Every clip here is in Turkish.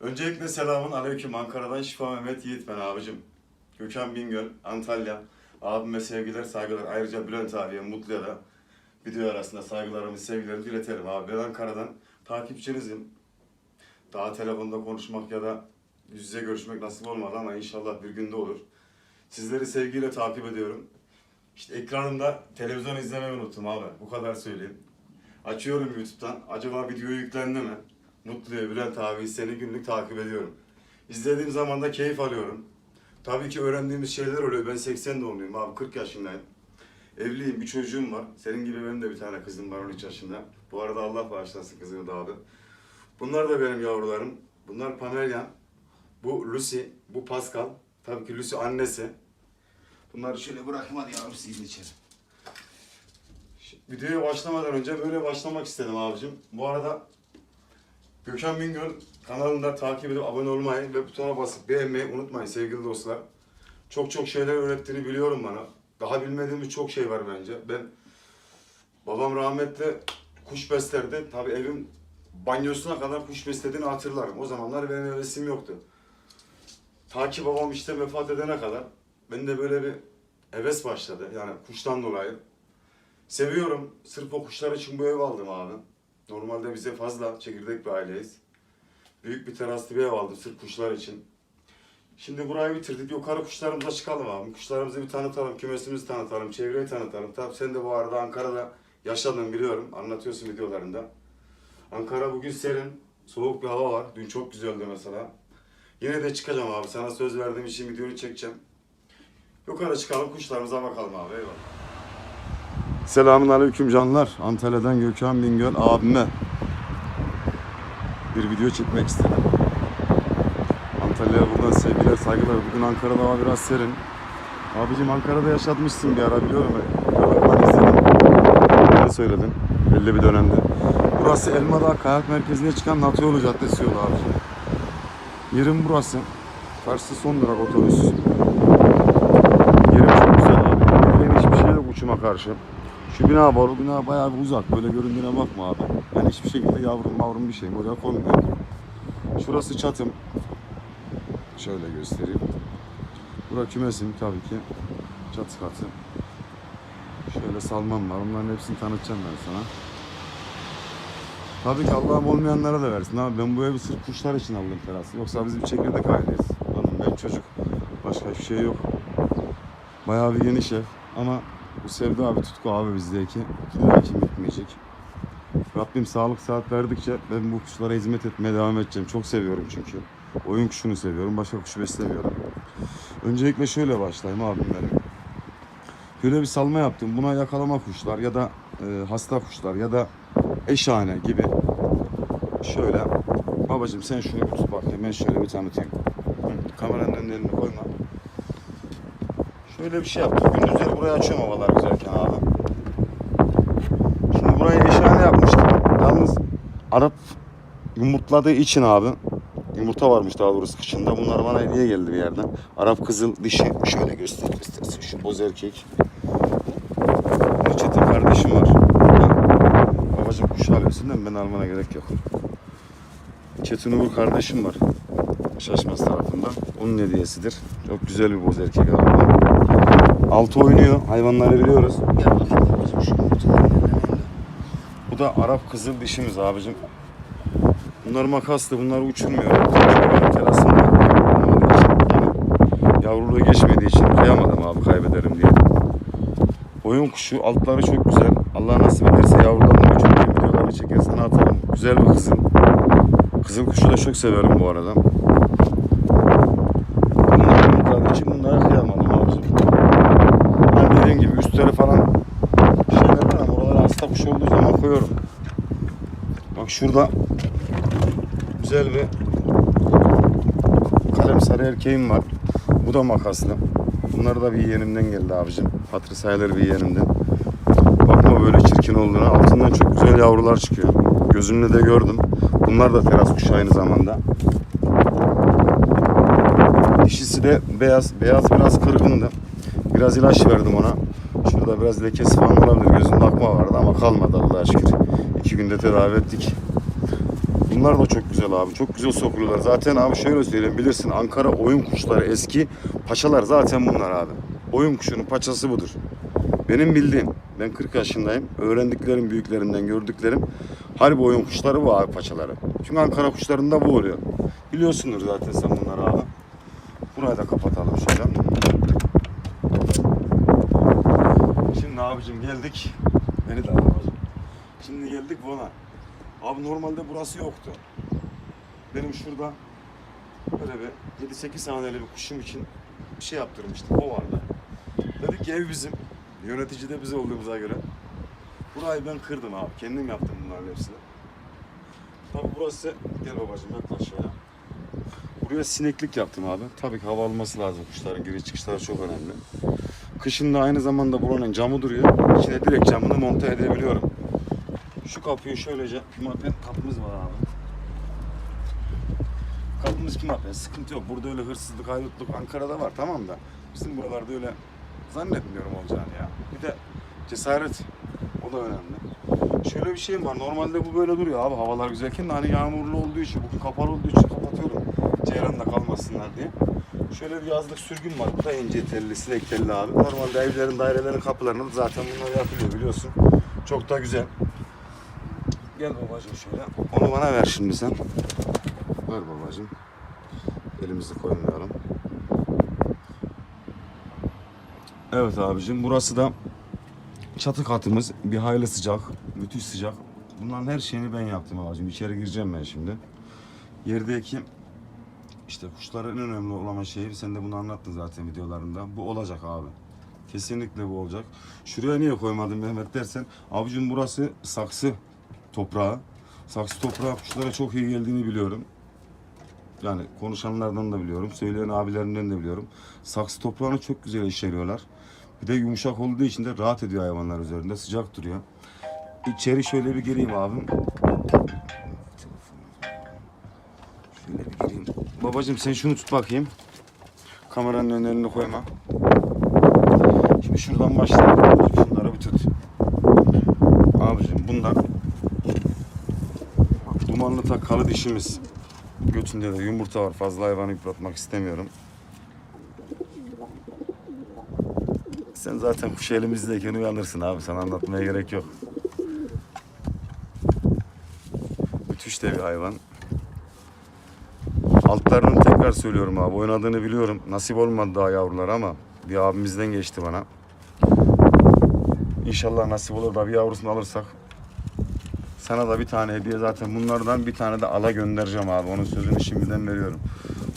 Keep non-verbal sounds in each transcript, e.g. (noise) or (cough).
Öncelikle selamun aleyküm. Ankara'dan Şifa Mehmet Yiğit ben abicim. Gökhan Bingöl, Antalya. Abime sevgiler, saygılar. Ayrıca Bülent abiye, Mutlu'ya da video arasında saygılarımı, sevgilerimi dileterim abi. Ben Ankara'dan takipçinizim. Daha telefonda konuşmak ya da yüz yüze görüşmek nasip olmadı ama inşallah bir günde olur. Sizleri sevgiyle takip ediyorum. İşte ekranımda televizyon izlemeyi unuttum abi. Bu kadar söyleyeyim. Açıyorum YouTube'dan. Acaba video yüklendi mi? Mutlu'ya, Bülent abi seni günlük takip ediyorum. İzlediğim zaman da keyif alıyorum. Tabii ki öğrendiğimiz şeyler oluyor. Ben 80 doğumluyum abi, 40 yaşındayım. Evliyim, bir çocuğum var. Senin gibi benim de bir tane kızım var 13 yaşında. Bu arada Allah bağışlasın kızımı da abi. Bunlar da benim yavrularım. Bunlar Pamelya, bu Lucy, bu Pascal. Tabii ki Lucy annesi. Bunları şöyle bırakayım hadi yavrum sizin içeri. Videoya başlamadan önce böyle başlamak istedim abicim. Bu arada Gökhan Bingöl kanalında takip edip abone olmayı ve butona basıp beğenmeyi unutmayın sevgili dostlar. Çok çok şeyler öğrettiğini biliyorum bana. Daha bilmediğimiz çok şey var bence. Ben babam rahmetli kuş beslerdi. Tabii evin banyosuna kadar kuş beslediğini hatırlarım. O zamanlar benim hevesim yoktu. Ta ki babam işte vefat edene kadar bende böyle bir heves başladı. Yani kuştan dolayı. Seviyorum. Sırf o kuşlar için bu ev aldım abi. Normalde bize fazla çekirdek bir aileyiz. Büyük bir teraslı bir ev aldım sırf kuşlar için. Şimdi burayı bitirdik. Yukarı kuşlarımıza çıkalım abi. Kuşlarımızı bir tanıtalım, kümesimizi tanıtalım, çevreyi tanıtalım. Tabii sen de bu arada Ankara'da yaşadın biliyorum. Anlatıyorsun videolarında. Ankara bugün serin, soğuk bir hava var. Dün çok güzeldi mesela. Yine de çıkacağım abi. Sana söz verdiğim için videonu çekeceğim. Yukarı çıkalım, kuşlarımıza bakalım abi. Eyvallah. Selamun aleyküm canlar. Antalya'dan Gökhan Bingöl abime bir video çekmek istedim. Antalya'ya buradan sevgiler, saygılar. Bugün Ankara'da hava biraz serin. Abicim Ankara'da yaşatmışsın bir ara biliyorum. Videolarından izledim. Ne söyledin? Belli bir dönemde. Burası Elmadağ Kayak Merkezi'ne çıkan Natıyoğlu Caddesi yolu abicim. Yerim burası. Karşısı son durak otobüs. Yerim çok güzel abi. Hiçbir şey yok uçuma karşı. Şu bina var, o bina bayağı bir uzak. Böyle göründüğüne bakma abi. Ben hiçbir şekilde yavrum mavrum bir şeyim. Oraya konmuyor. Şurası çatım. Şöyle göstereyim. Burası kümesim tabii ki. Çatı katı. Şöyle salmam var. Onların hepsini tanıtacağım ben sana. Tabii ki Allah'ım olmayanlara da versin abi. Ben bu evi sırf kuşlar için aldım terası. Yoksa biz bir çekirdek aileyiz. Hanım ben çocuk. Başka hiçbir şey yok. Bayağı bir geniş ev. Ama bu sevda abi tutku abi bizdeki. İlla ki bitmeyecek. Rabbim sağlık saat verdikçe ben bu kuşlara hizmet etmeye devam edeceğim. Çok seviyorum çünkü. Oyun kuşunu seviyorum. Başka kuş beslemiyorum. Öncelikle şöyle başlayayım abim benim. Böyle bir salma yaptım. Buna yakalama kuşlar ya da e, hasta kuşlar ya da eşhane gibi. Şöyle. Babacım sen şunu bir tut bakayım. Ben şöyle bir tanıtayım. Kameranın önüne koyma. Şöyle bir şey yaptım. Gündüzleri burayı açıyorum havalar güzelken abi. Şimdi burayı eşhane yapmıştım. Yalnız Arap yumurtladığı için abi yumurta varmış daha doğrusu kışında. Bunlar bana hediye geldi bir yerden. Arap kızıl dişi şöyle göstereyim istersen. Şu boz erkek. Çetin kardeşim var. Babacım kuş mi? Ben almana gerek yok. Çetin Uğur kardeşim var. Şaşmaz tarafından. Onun hediyesidir. Çok güzel bir boz erkek abi. Altı oynuyor. Hayvanları biliyoruz. Bu da Arap kızıl dişimiz abicim. Bunlar makaslı, bunlar uçurmuyor. Yani yavruluğu geçmediği için kıyamadım abi kaybederim diye. Oyun kuşu, altları çok güzel. Allah nasip ederse yavrularını uçurayım, videolarını çeker sana atarım. Güzel bir kızıl. Kızıl kuşu da çok severim bu arada. Bunlar yumurtladığı için bunlara kıyamadım abicim. Ben dediğim gibi üstleri falan şeyler var ama oralara hasta kuş olduğu zaman koyuyorum. Bak şurada güzel bir kalem sarı erkeğim var. Bu da makaslı. Bunlar da bir yeğenimden geldi abicim. Hatırı sayılır bir yeğenimden. Bakma böyle çirkin olduğuna. Altından çok güzel yavrular çıkıyor. Gözümle de gördüm. Bunlar da teras kuşu aynı zamanda. Dişisi de beyaz. Beyaz biraz kırgındı. Biraz ilaç verdim ona. Şurada biraz lekesi falan olabilir. Gözünde akma vardı ama kalmadı Allah'a şükür. İki günde tedavi ettik. Bunlar da çok güzel abi. Çok güzel sokuluyorlar. Zaten abi şöyle söyleyeyim bilirsin Ankara oyun kuşları eski. Paçalar zaten bunlar abi. Oyun kuşunun paçası budur. Benim bildiğim. Ben 40 yaşındayım. Öğrendiklerim büyüklerinden gördüklerim. Harbi oyun kuşları bu abi paçaları. Çünkü Ankara kuşlarında bu oluyor. Biliyorsundur zaten sen bunları abi. Burayı da kapatalım şöyle. Şimdi abicim geldik. Beni de al abicim. Şimdi geldik buna. Abi normalde burası yoktu. Benim şurada böyle bir 7-8 haneli bir kuşum için bir şey yaptırmıştım. O vardı. Dedik ki ev bizim. Yönetici de biz olduğumuza göre. Burayı ben kırdım abi. Kendim yaptım bunların hepsini. Tabi burası, gel babacığım yaklaş şöyle. Buraya sineklik yaptım abi. Tabii ki hava alması lazım kuşların giriş çıkışları çok önemli. Kışın da aynı zamanda buranın camı duruyor. İçine direkt camını monte edebiliyorum. Şu kapıyı şöylece pimapen kapımız var abi. Kapımız pimapen sıkıntı yok. Burada öyle hırsızlık, haydutluk Ankara'da var tamam da. Bizim buralarda öyle zannetmiyorum olacağını ya. Bir de cesaret o da önemli. Şöyle bir şeyim var. Normalde bu böyle duruyor abi havalar güzelken de hani yağmurlu olduğu için, bugün kapalı olduğu için kapatıyorum. Ceyranla kalmasınlar diye. Şöyle bir yazlık sürgün var. Bu da ince telli, sinek telli abi. Normalde evlerin, dairelerin kapılarında da zaten bunlar yapılıyor biliyorsun. Çok da güzel. Gel babacığım şöyle. Onu bana ver şimdi sen. Ver babacığım. Elimizi koymayalım. Evet abicim burası da çatı katımız. Bir hayli sıcak. Müthiş sıcak. Bunların her şeyini ben yaptım abicim. İçeri gireceğim ben şimdi. Yerdeki işte kuşların en önemli olan şeyi sen de bunu anlattın zaten videolarında. Bu olacak abi. Kesinlikle bu olacak. Şuraya niye koymadın Mehmet dersen. Abicim burası saksı toprağı. Saksı toprağı kuşlara çok iyi geldiğini biliyorum. Yani konuşanlardan da biliyorum. Söyleyen abilerimden de biliyorum. Saksı toprağını çok güzel işleriyorlar. Bir de yumuşak olduğu için de rahat ediyor hayvanlar üzerinde. Sıcak duruyor. İçeri şöyle bir gireyim abim. Şöyle bir gireyim. Babacım sen şunu tut bakayım. Kameranın önlerine koyma. Şimdi şuradan başlayalım. Şunları bir tut. Abicim bunlar dumanlı takalı dişimiz. Götünde de yumurta var. Fazla hayvanı yıpratmak istemiyorum. Sen zaten kuş elimizdeyken uyanırsın abi. Sana anlatmaya gerek yok. Müthiş de bir hayvan. Altlarının tekrar söylüyorum abi. Oynadığını biliyorum. Nasip olmadı daha yavrular ama bir abimizden geçti bana. İnşallah nasip olur da bir yavrusunu alırsak sana da bir tane hediye zaten bunlardan bir tane de ala göndereceğim abi. Onun sözünü şimdiden veriyorum.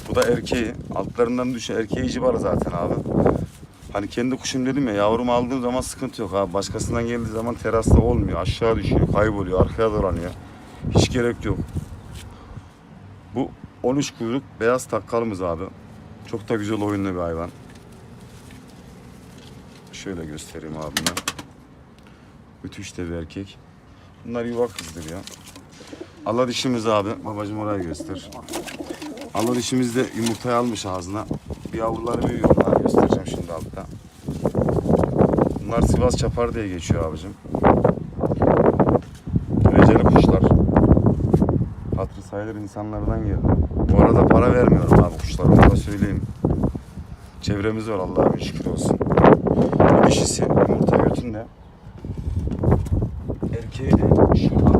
Bu da erkeği. Altlarından düşen erkeği civarı zaten abi. Hani kendi kuşum dedim ya yavrumu aldığım zaman sıkıntı yok abi. Başkasından geldiği zaman terasta olmuyor. Aşağı düşüyor, kayboluyor, arkaya dolanıyor. Hiç gerek yok. Bu 13 kuyruk beyaz takkalımız abi. Çok da güzel oyunlu bir hayvan. Şöyle göstereyim abime. Müthiş de bir erkek. Bunlar yuva kızdırıyor. Allah dişimiz abi. Babacım orayı göster. Allah dişimiz de yumurtayı almış ağzına. Bir yavruları büyüyor. Bunları göstereceğim şimdi altta. Bunlar Sivas Çapar diye geçiyor abicim. Dereceli kuşlar. Hatırı sayılır insanlardan geldi. Bu arada para vermiyorum abi kuşlara. Onu da söyleyeyim. Çevremiz var Allah'a şükür olsun. Dişisi yumurta götünde. Erkeği de şurada.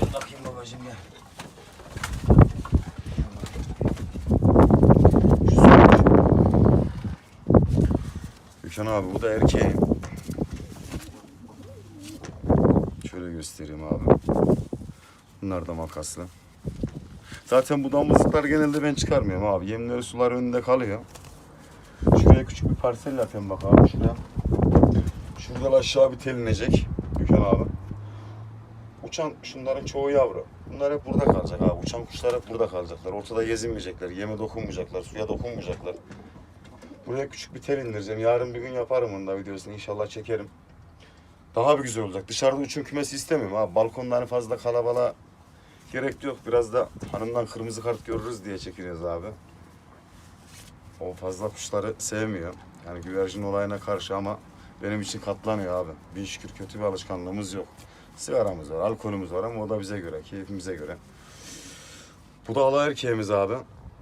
Gel bakayım babacığım gel. Şu sonuç. Gökhan abi bu da erkeği. Şöyle göstereyim abi. Bunlar da makaslı. Zaten bu damızlıklar genelde ben çıkarmıyorum abi. Yemleri sular önünde kalıyor. Şuraya küçük bir parsel yapayım bak abi şuraya. Şuradan aşağı bir tel inecek. Gökhan abi. Uçan şunların çoğu yavru. Bunlar hep burada kalacak abi. Uçan kuşlar hep burada kalacaklar. Ortada gezinmeyecekler. Yeme dokunmayacaklar. Suya dokunmayacaklar. Buraya küçük bir tel indireceğim. Yarın bir gün yaparım onu da videosunu. İnşallah çekerim. Daha bir güzel olacak. Dışarıda uçum kümesi istemiyorum abi. Balkonda hani fazla kalabalığa gerek yok. Biraz da hanımdan kırmızı kart görürüz diye çekiniyoruz abi. O fazla kuşları sevmiyor. Yani güvercin olayına karşı ama benim için katlanıyor abi. Bir şükür kötü bir alışkanlığımız yok. Sigaramız var, alkolümüz var ama o da bize göre, keyfimize göre. Bu da ala erkeğimiz abi.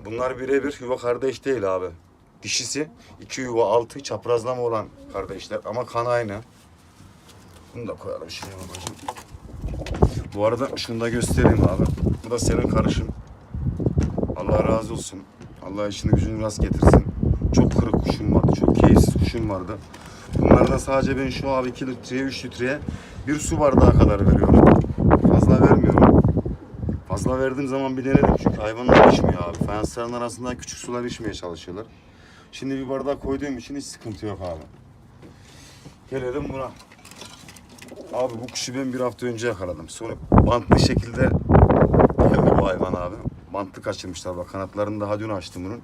Bunlar birebir yuva kardeş değil abi. Dişisi iki yuva altı çaprazlama olan kardeşler ama kan aynı. Bunu da koyalım şuraya babacığım. Bu arada şunu da göstereyim abi. Bu da senin karışın. Allah razı olsun. Allah işini gücünü rast getirsin. Çok kırık kuşum vardı. Çok keyifsiz kuşum vardı. Bunlardan sadece ben şu abi 2 litreye 3 litreye bir su bardağı kadar veriyorum. Fazla vermiyorum. Fazla verdiğim zaman bir denedim çünkü hayvanlar içmiyor abi. Fayansların arasından küçük sular içmeye çalışıyorlar. Şimdi bir bardak koyduğum için hiç sıkıntı yok abi. Gelelim buna. Abi bu kuşu ben bir hafta önce yakaladım. Sonra bantlı şekilde geldi bu hayvan abi. Bantlı kaçırmışlar bak kanatlarını daha dün açtım bunun.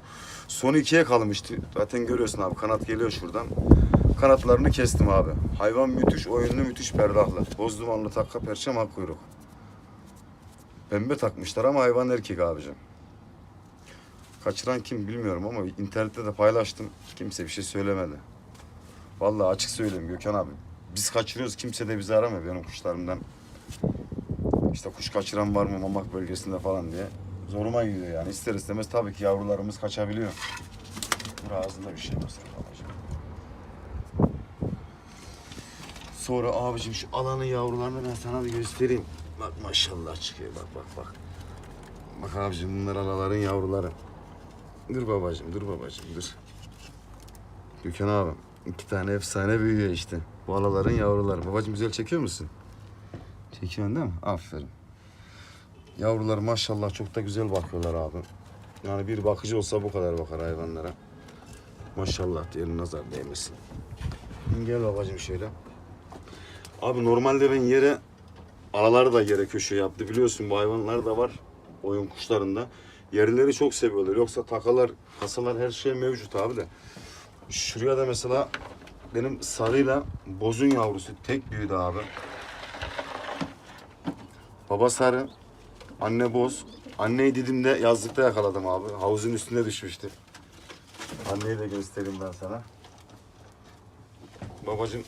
Son ikiye kalmıştı. Zaten görüyorsun abi kanat geliyor şuradan. Kanatlarını kestim abi. Hayvan müthiş oyunlu müthiş perdahlı. Boz dumanlı takka perçem ak kuyruk. Pembe takmışlar ama hayvan erkek abicim. Kaçıran kim bilmiyorum ama internette de paylaştım. Kimse bir şey söylemedi. Vallahi açık söyleyeyim Gökhan abi. Biz kaçırıyoruz kimse de bizi aramıyor benim kuşlarımdan. İşte kuş kaçıran var mı mamak bölgesinde falan diye. Zoruma gidiyor yani. İster istemez tabii ki yavrularımız kaçabiliyor. Dur ağzında bir şey var senin babacığım. Sonra abicim şu alanın yavrularını ben sana bir göstereyim. Bak maşallah çıkıyor bak bak bak. Bak abicim bunlar alaların yavruları. Dur babacığım dur babacığım dur. Gökhan abi iki tane efsane büyüyor işte. Bu alaların yavruları. Babacığım güzel çekiyor musun? Çekiyorsun değil mi? Aferin. Yavrular maşallah çok da güzel bakıyorlar abi. Yani bir bakıcı olsa bu kadar bakar hayvanlara. Maşallah diyelim nazar değmesin. Gel babacığım şöyle. Abi normalde ben yere araları da yere köşe yaptı. Biliyorsun bu hayvanlar da var oyun kuşlarında. Yerleri çok seviyorlar. Yoksa takalar, kasalar her şey mevcut abi de. Şuraya da mesela benim sarıyla bozun yavrusu tek büyüdü abi. Baba sarı, anne boz. Anneyi Didim'de yazlıkta yakaladım abi. Havuzun üstünde düşmüştü. Anneyi de göstereyim ben sana. Babacım,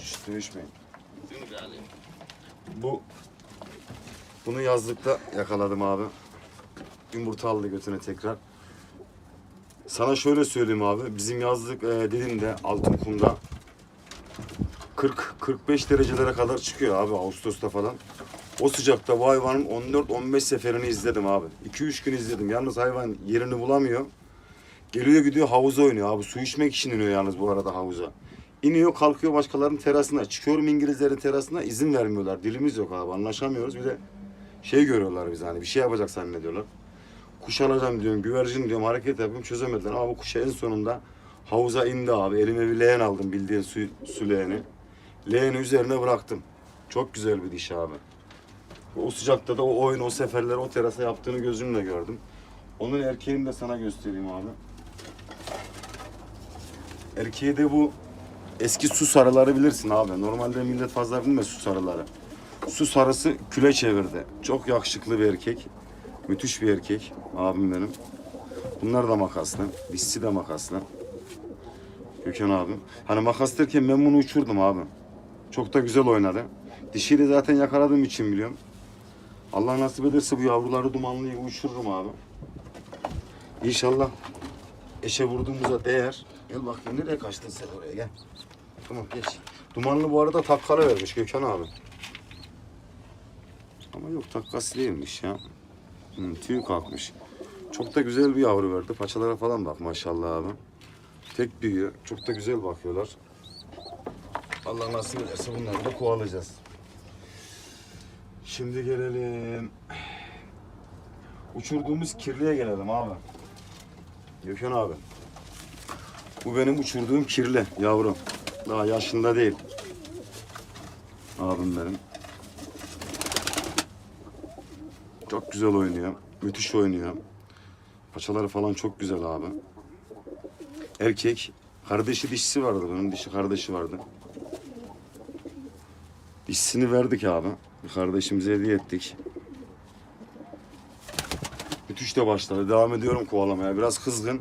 şşt dövüşmeyin. Bu, bunu yazlıkta yakaladım abi. Yumurta aldı götüne tekrar. Sana şöyle söyleyeyim abi. Bizim yazlık e, Didim'de altın kumda 40-45 derecelere kadar çıkıyor abi Ağustos'ta falan. O sıcakta bu hayvanın 14-15 seferini izledim abi. 2-3 gün izledim. Yalnız hayvan yerini bulamıyor. Geliyor gidiyor havuza oynuyor abi. Su içmek için iniyor yalnız bu arada havuza. İniyor kalkıyor başkalarının terasına. Çıkıyorum İngilizlerin terasına izin vermiyorlar. Dilimiz yok abi anlaşamıyoruz. Bir de şey görüyorlar bizi hani bir şey yapacak zannediyorlar. Kuş alacağım diyorum güvercin diyorum hareket yapıyorum çözemediler. Ama bu kuş en sonunda havuza indi abi. Elime bir leğen aldım bildiğin su, su leğeni. Leğeni üzerine bıraktım. Çok güzel bir diş abi. O sıcakta da o oyun, o seferleri o terasa yaptığını gözümle gördüm. Onun erkeğini de sana göstereyim abi. Erkeği de bu eski su sarıları bilirsin abi. Normalde millet fazla bilmez su sarıları. Su sarısı küle çevirdi. Çok yakışıklı bir erkek. Müthiş bir erkek abim benim. Bunlar da makaslı. Dişsi de makaslı. Gökhan abim. Hani makas derken ben bunu uçurdum abi. Çok da güzel oynadı. Dişiyle zaten yakaladığım için biliyorum. Allah nasip ederse bu yavruları dumanlıyı uçururum abi. İnşallah eşe vurduğumuza değer. Gel bakayım nereye kaçtın sen oraya gel. Tamam geç. Dumanlı bu arada takkala vermiş Gökhan abi. Ama yok takkası değilmiş ya. Hı, tüy kalkmış. Çok da güzel bir yavru verdi. Paçalara falan bak maşallah abi. Tek büyüyor. Çok da güzel bakıyorlar. Allah nasip ederse bunları da kovalayacağız. Şimdi gelelim. Uçurduğumuz kirliye gelelim abi. Gökhan abi. Bu benim uçurduğum kirli yavrum. Daha yaşında değil. Abim benim. Çok güzel oynuyor. Müthiş oynuyor. Paçaları falan çok güzel abi. Erkek. Kardeşi dişisi vardı bunun. Dişi kardeşi vardı. Dişisini verdik abi. Kardeşimize hediye ettik. Müthiş de başladı. Devam ediyorum kovalamaya. Biraz kızgın.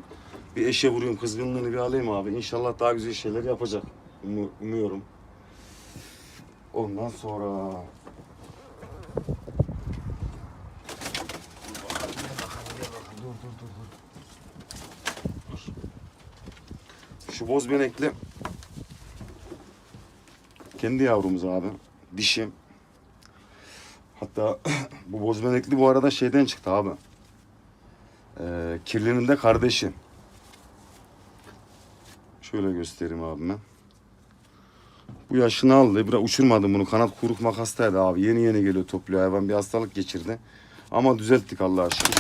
Bir eşe vuruyorum. Kızgınlığını bir alayım abi. İnşallah daha güzel şeyler yapacak um, umuyorum. Ondan sonra Şu boz benekli kendi yavrumuz abi. Dişi. Hatta (clears throat) bu boz benekli bu arada şeyden çıktı abi. Ee, kirlinin de kardeşi. Şöyle göstereyim abime. Bu yaşını aldı. Biraz uçurmadım bunu. Kanat kuyruk makastaydı abi. Yeni yeni geliyor topluyor hayvan. Bir hastalık geçirdi. Ama düzelttik Allah'a şükür.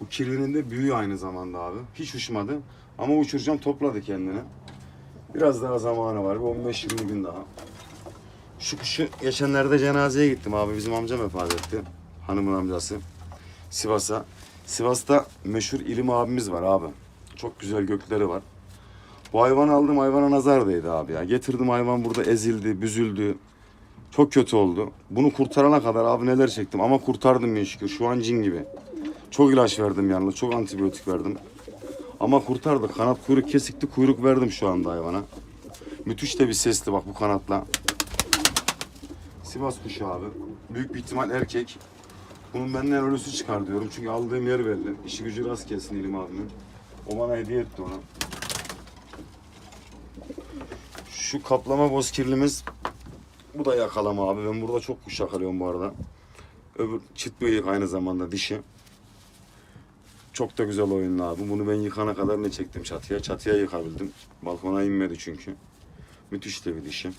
Bu kirlinin de büyüğü aynı zamanda abi. Hiç uçmadı. Ama uçuracağım topladı kendini. Biraz daha zamanı var. Bir 15-20 gün daha. Şu kuşu geçenlerde cenazeye gittim abi. Bizim amcam vefat etti. Hanımın amcası. Sivas'a. Sivas'ta meşhur ilim abimiz var abi. Çok güzel gökleri var. Bu hayvanı aldım hayvana nazar değdi abi ya. Getirdim hayvan burada ezildi, büzüldü. Çok kötü oldu. Bunu kurtarana kadar abi neler çektim ama kurtardım ya şükür. Şu an cin gibi. Çok ilaç verdim yanına, çok antibiyotik verdim. Ama kurtardık. Kanat kuyruk kesikti, kuyruk verdim şu anda hayvana. Müthiş de bir sesti bak bu kanatla. Sivas kuşu abi. Büyük bir ihtimal erkek. Bunun benden ölüsü çıkar diyorum. Çünkü aldığım yer belli. İşi gücü rast gelsin İlim abimin. O bana hediye etti onu. Şu kaplama bozkirlimiz bu da yakalama abi. Ben burada çok kuş yakalıyorum bu arada. Öbür çıt bıyık aynı zamanda dişi. Çok da güzel oyunlu abi. Bunu ben yıkana kadar ne çektim çatıya? Çatıya yıkabildim. Balkona inmedi çünkü. Müthiş de bir dişi.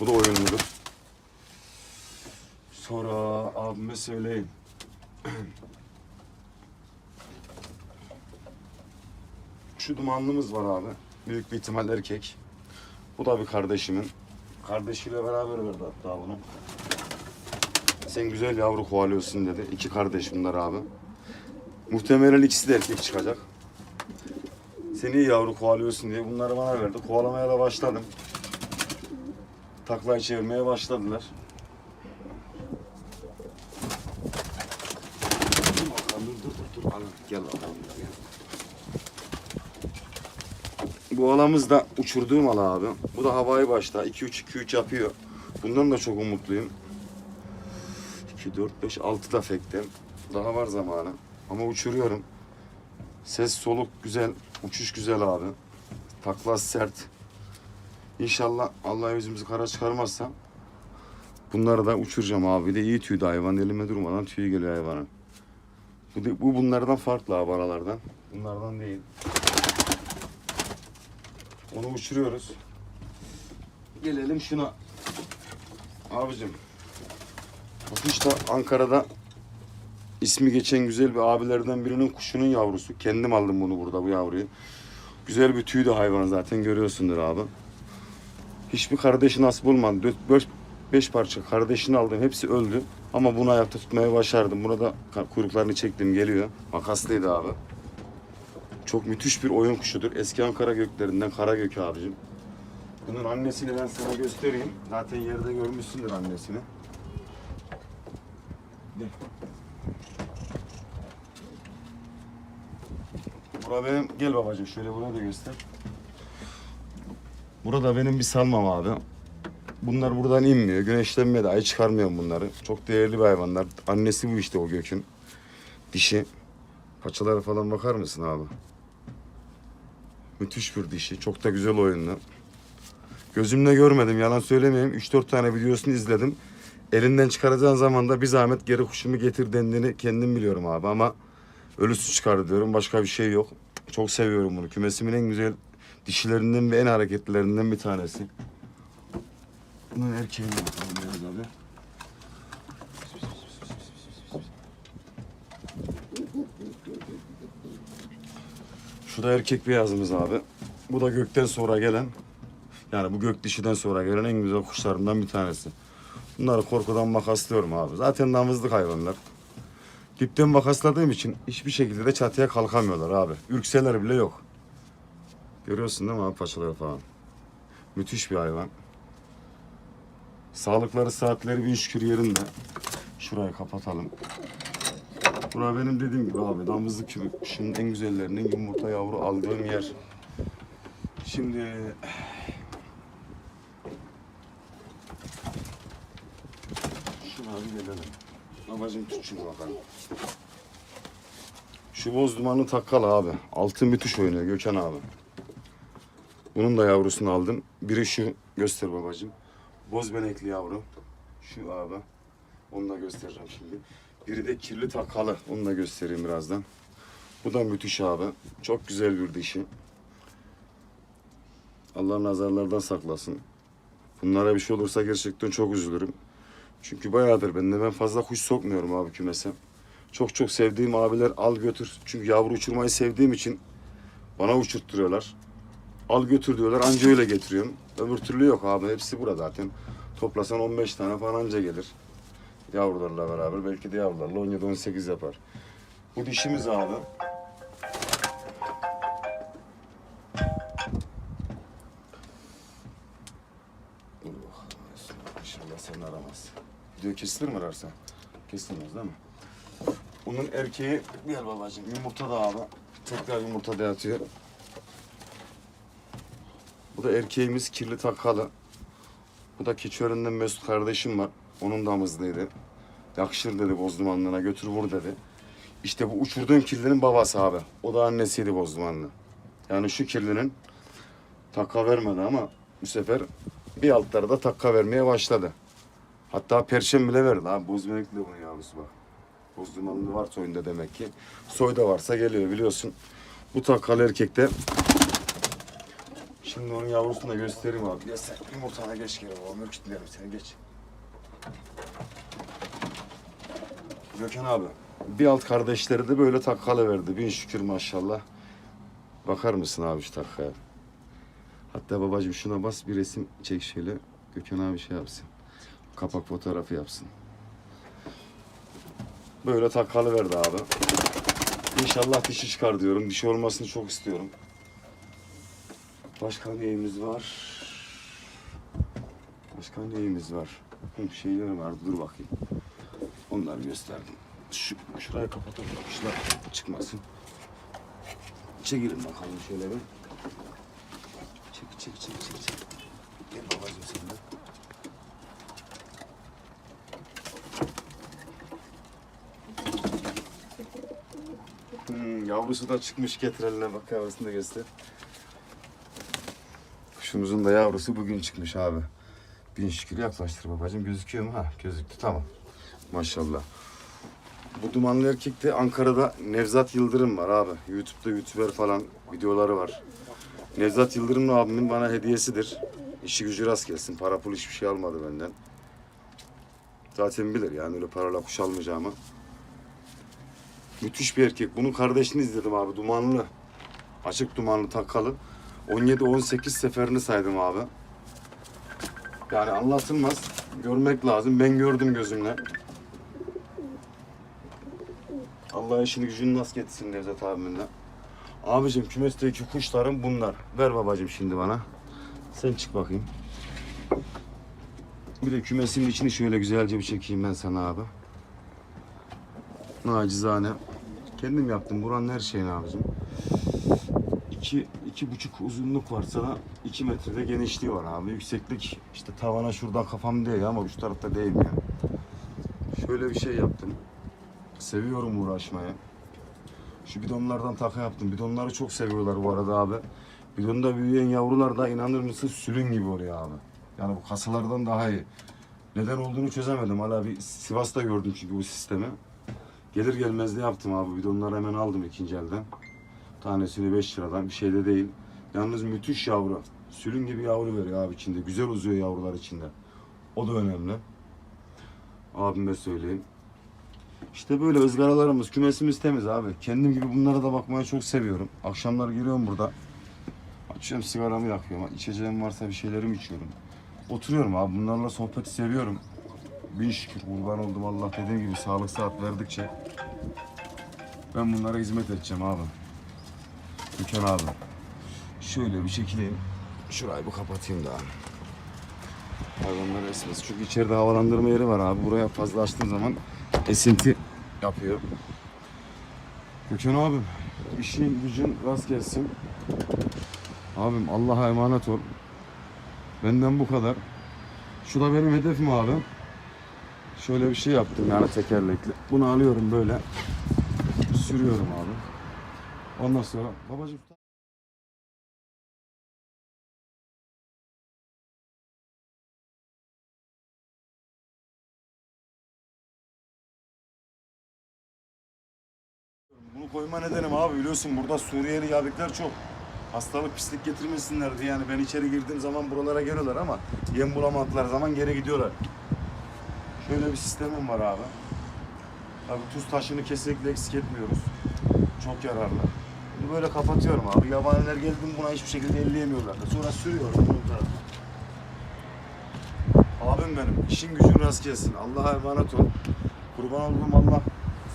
Bu da oyunludur. Sonra abime söyleyeyim. (clears throat) Şu dumanlımız var abi. Büyük bir ihtimal erkek. Bu da bir kardeşimin. Kardeşiyle beraber verdi hatta bunu. Sen güzel yavru kovalıyorsun dedi. İki kardeş bunlar abi. Muhtemelen ikisi de erkek çıkacak. Seni iyi yavru kovalıyorsun diye bunları bana verdi. Kovalamaya da başladım. Taklayı çevirmeye başladılar. Dur bakalım, dur dur dur dur. Al, Gel bakalım. Gel. Bu alamız da uçurduğum ala abi. Bu da havayı başta 2-3-2-3 yapıyor. Bundan da çok umutluyum. 2, 4, 5, 6 da fektim. Daha var zamanı. Ama uçuruyorum. Ses soluk güzel. Uçuş güzel abi. Takla sert. İnşallah Allah yüzümüzü kara çıkarmazsa bunları da uçuracağım abi. Bir de iyi tüydü hayvan. Elime durmadan tüyü geliyor hayvanın. Bu, bu bunlardan farklı abi aralardan. Bunlardan değil. Onu uçuruyoruz. Gelelim şuna. Abicim. Bu kuş da Ankara'da ismi geçen güzel bir abilerden birinin kuşunun yavrusu. Kendim aldım bunu burada bu yavruyu. Güzel bir tüy de hayvan zaten görüyorsundur abi. Hiçbir kardeşi nasip olmadı. Dört, beş, beş parça kardeşini aldım. Hepsi öldü. Ama bunu ayakta tutmaya başardım. Buna da kuyruklarını çektim geliyor. Makaslıydı abi. Çok müthiş bir oyun kuşudur. Eski Ankara göklerinden kara gök abicim. Bunun annesini ben sana göstereyim. Zaten yerde görmüşsündür annesini. Gel. Bura benim, gel babacığım şöyle buraya da göster. Burada benim bir salmam abi. Bunlar buradan inmiyor. Güneşlenmeye ay çıkarmıyorum bunları. Çok değerli bir hayvanlar. Annesi bu işte o gökün. Dişi. Paçalara falan bakar mısın abi? Müthiş bir dişi. Çok da güzel oyunlu. Gözümle görmedim yalan söylemeyeyim. 3-4 tane videosunu izledim. Elinden çıkaracağın zaman da bir zahmet geri kuşumu getir dendiğini kendim biliyorum abi ama ölüsü çıkar diyorum. Başka bir şey yok. Çok seviyorum bunu. Kümesimin en güzel dişilerinden ve en hareketlilerinden bir tanesi. Bunun erkeğine bakalım biraz abi. Şu da erkek beyazımız abi. Bu da gökten sonra gelen yani bu gök dişiden sonra gelen en güzel kuşlarımdan bir tanesi. Bunları korkudan makaslıyorum abi. Zaten damızlık hayvanlar. Dipten makasladığım için hiçbir şekilde de çatıya kalkamıyorlar abi. Ürkseler bile yok. Görüyorsun değil mi abi paçaları falan. Müthiş bir hayvan. Sağlıkları saatleri bin şükür yerinde. Şurayı kapatalım. Bura benim dediğim gibi abi damızlık küme kuşun en güzellerinin yumurta yavru aldığım yer. Şimdi Şuna bir gelelim. Babacım tut şunu bakalım. Şu boz dumanlı takkal abi. Altın müthiş oynuyor Gökhan abi. Bunun da yavrusunu aldım. Biri şu. Göster babacığım. Bozbenekli yavru. Şu abi. Onu da göstereceğim şimdi. Biri de kirli takalı. Onu da göstereyim birazdan. Bu da müthiş abi. Çok güzel bir dişi. Allah nazarlardan saklasın. Bunlara bir şey olursa gerçekten çok üzülürüm. Çünkü bayağıdır ben de ben fazla kuş sokmuyorum abi kümese. Çok çok sevdiğim abiler al götür. Çünkü yavru uçurmayı sevdiğim için bana uçurtturuyorlar. Al götür diyorlar anca öyle getiriyorum. Öbür türlü yok abi hepsi burada zaten. Toplasan 15 tane falan anca gelir. Yavrularla beraber belki de yavrularla 17-18 yapar. Bu dişimiz abi. İnşallah seni aramaz. Video kesilir mi ararsa? Kesilmez değil mi? Bunun erkeği gel babacığım yumurta da abi. Tekrar yumurta da yatıyor. Bu da erkeğimiz kirli takalı. Bu da Keçiören'den Mesut kardeşim var. Onun damızlıydı. Yakışır dedi bozdumanlığına götür vur dedi. İşte bu uçurduğum kirlinin babası abi. O da annesiydi bozdumanlı. Yani şu kirlinin takka vermedi ama bu sefer bir altları da takka vermeye başladı. Hatta perşem bile verdi abi. Bozbenekli de bunun yavrusu bak. Bozdumanlı var soyunda demek ki. Soyda varsa geliyor biliyorsun. Bu takkalı erkekte Şimdi onun yavrusunu da göstereyim abi. Gel sen yumurtana geç gel babam. Ürkütleyelim seni geç. Gökhan abi. Bir alt kardeşleri de böyle takkalı verdi. Bin şükür maşallah. Bakar mısın abi şu takkaya? Hatta babacığım şuna bas bir resim çek şöyle. Gökhan abi şey yapsın. Kapak fotoğrafı yapsın. Böyle takkalı verdi abi. İnşallah dişi çıkar diyorum. Dişi olmasını çok istiyorum. Başka neyimiz var? Başka neyimiz var? Şeyler vardı dur bakayım. Onları gösterdim. Şu, şurayı kapatalım kuşlar çıkmasın. Çekilin bakalım şöyle bir. Çek çek çek çek çek. Gel babacığım sen de. Hmm, yavrusu da çıkmış getir eline bak yavrusunu da göster. Kuşumuzun da yavrusu bugün çıkmış abi. Bin şükür yaklaştır babacığım. Gözüküyor mu? Ha gözüktü tamam. Maşallah. Bu dumanlı erkekte Ankara'da Nevzat Yıldırım var abi. YouTube'da YouTuber falan videoları var. Nevzat Yıldırım abimin bana hediyesidir. İşi gücü rast gelsin. Para pul hiçbir şey almadı benden. Zaten bilir yani öyle parayla kuş almayacağımı. Müthiş bir erkek. Bunun kardeşini izledim abi. Dumanlı. Açık dumanlı takalı. 17-18 seferini saydım abi. Yani anlatılmaz. Görmek lazım. Ben gördüm gözümle. Allah işini gücünü nasıl getirsin Nevzat abimin de. Abicim kümesteki kuşlarım bunlar. Ver babacım şimdi bana. Sen çık bakayım. Bir de kümesin içini şöyle güzelce bir çekeyim ben sana abi. Nacizane. Kendim yaptım. Buranın her şeyini abicim. İki, iki buçuk uzunluk var sana. iki metrede genişliği var abi. Yükseklik işte tavana şuradan kafam değil ama şu tarafta değil yani. Şöyle bir şey yaptım. Seviyorum uğraşmayı. Şu bidonlardan taka yaptım. Bidonları çok seviyorlar bu arada abi. Bidonda büyüyen yavrular da inanır mısın sülün gibi oluyor abi. Yani bu kasalardan daha iyi. Neden olduğunu çözemedim. Hala bir Sivas'ta gördüm çünkü bu sistemi. Gelir gelmez de yaptım abi. Bidonları hemen aldım ikinci elden. Tanesini 5 liradan bir şey de değil. Yalnız müthiş yavru. Sülün gibi yavru veriyor abi içinde. Güzel uzuyor yavrular içinde. O da önemli. Abime söyleyeyim. İşte böyle ızgaralarımız, kümesimiz temiz abi. Kendim gibi bunlara da bakmayı çok seviyorum. Akşamlar giriyorum burada. Açıyorum sigaramı yakıyorum. İçeceğim varsa bir şeylerimi içiyorum. Oturuyorum abi. Bunlarla sohbeti seviyorum. Bin şükür kurban oldum Allah dediğim gibi sağlık saat verdikçe ben bunlara hizmet edeceğim abi. Mükemmel abi. Şöyle bir çekileyim. Şurayı bir kapatayım daha. Hayvanlar esmez. Çünkü içeride havalandırma yeri var abi. Buraya fazla açtığın zaman esinti yapıyor. Gökhan abim, işin gücün rast gelsin. Abim Allah'a emanet ol. Benden bu kadar. Şu da benim hedefim abi. Şöyle bir şey yaptım yani tekerlekli. Bunu alıyorum böyle. Sürüyorum abi. Ondan sonra babacığım Bunu koyma nedenim abi biliyorsun burada Suriyeli yabikler çok. Hastalık pislik getirmesinler diye yani ben içeri girdiğim zaman buralara geliyorlar ama yem bulamadıkları zaman geri gidiyorlar. Şöyle bir sistemim var abi. Abi tuz taşını kesinlikle eksik etmiyoruz. Çok yararlı. Bunu böyle kapatıyorum abi. Yabaniler geldi buna hiçbir şekilde elleyemiyorlar. Sonra sürüyorum bunun tarafına. Abim benim, işin gücün rast gelsin. Allah'a emanet ol. Kurban olduğum Allah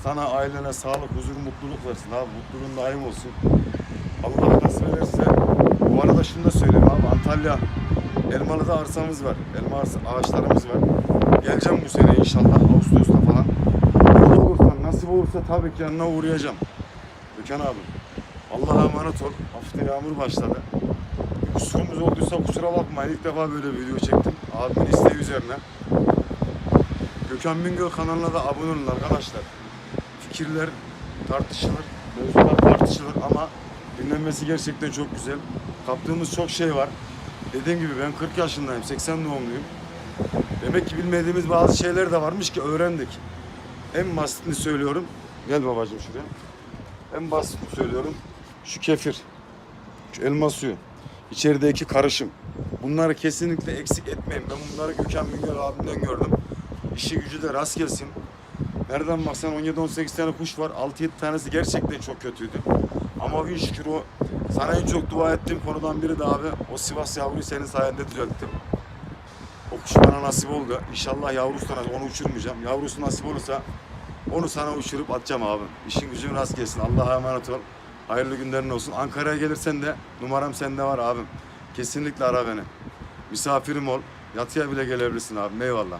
sana, ailene sağlık, huzur, mutluluk versin abi. Mutluluğun daim olsun. Allah nasip ederse, bu arada şunu da söyleyeyim abi. Antalya, Elmalı'da arsamız var. Elma arsa, ağaçlarımız var. Geleceğim bu sene inşallah, Ağustos'ta falan. Orada olursa, nasip olursa tabii ki yanına uğrayacağım. Gökhan abi. Allah'a emanet ol. Hafifte yağmur başladı. Kusurumuz olduysa kusura bakmayın. İlk defa böyle bir video çektim. Abimin isteği üzerine. Gökhan Bingöl kanalına da abone olun arkadaşlar. Fikirler tartışılır, mevzular tartışılır ama dinlenmesi gerçekten çok güzel. Kaptığımız çok şey var. Dediğim gibi ben 40 yaşındayım, 80 doğumluyum. Demek ki bilmediğimiz bazı şeyler de varmış ki öğrendik. En basitini söylüyorum. Gel babacığım şuraya. En basitini söylüyorum. Şu kefir. Şu elma suyu. İçerideki karışım. Bunları kesinlikle eksik etmeyin. Ben bunları Gökhan Bingöl abimden gördüm. İşi gücü de rast gelsin. Nereden baksan 17-18 tane kuş var. 6-7 tanesi gerçekten çok kötüydü. Ama bin şükür o sana en çok dua ettiğim konudan biri de abi o Sivas yavruyu senin sayende düzelttim. O kuş bana nasip oldu. İnşallah yavrusu onu uçurmayacağım. Yavrusu nasip olursa onu sana uçurup atacağım abi. İşin gücün rast gelsin. Allah'a emanet ol. Hayırlı günlerin olsun. Ankara'ya gelirsen de numaram sende var abim. Kesinlikle ara beni. Misafirim ol. Yatıya bile gelebilirsin abi. Eyvallah.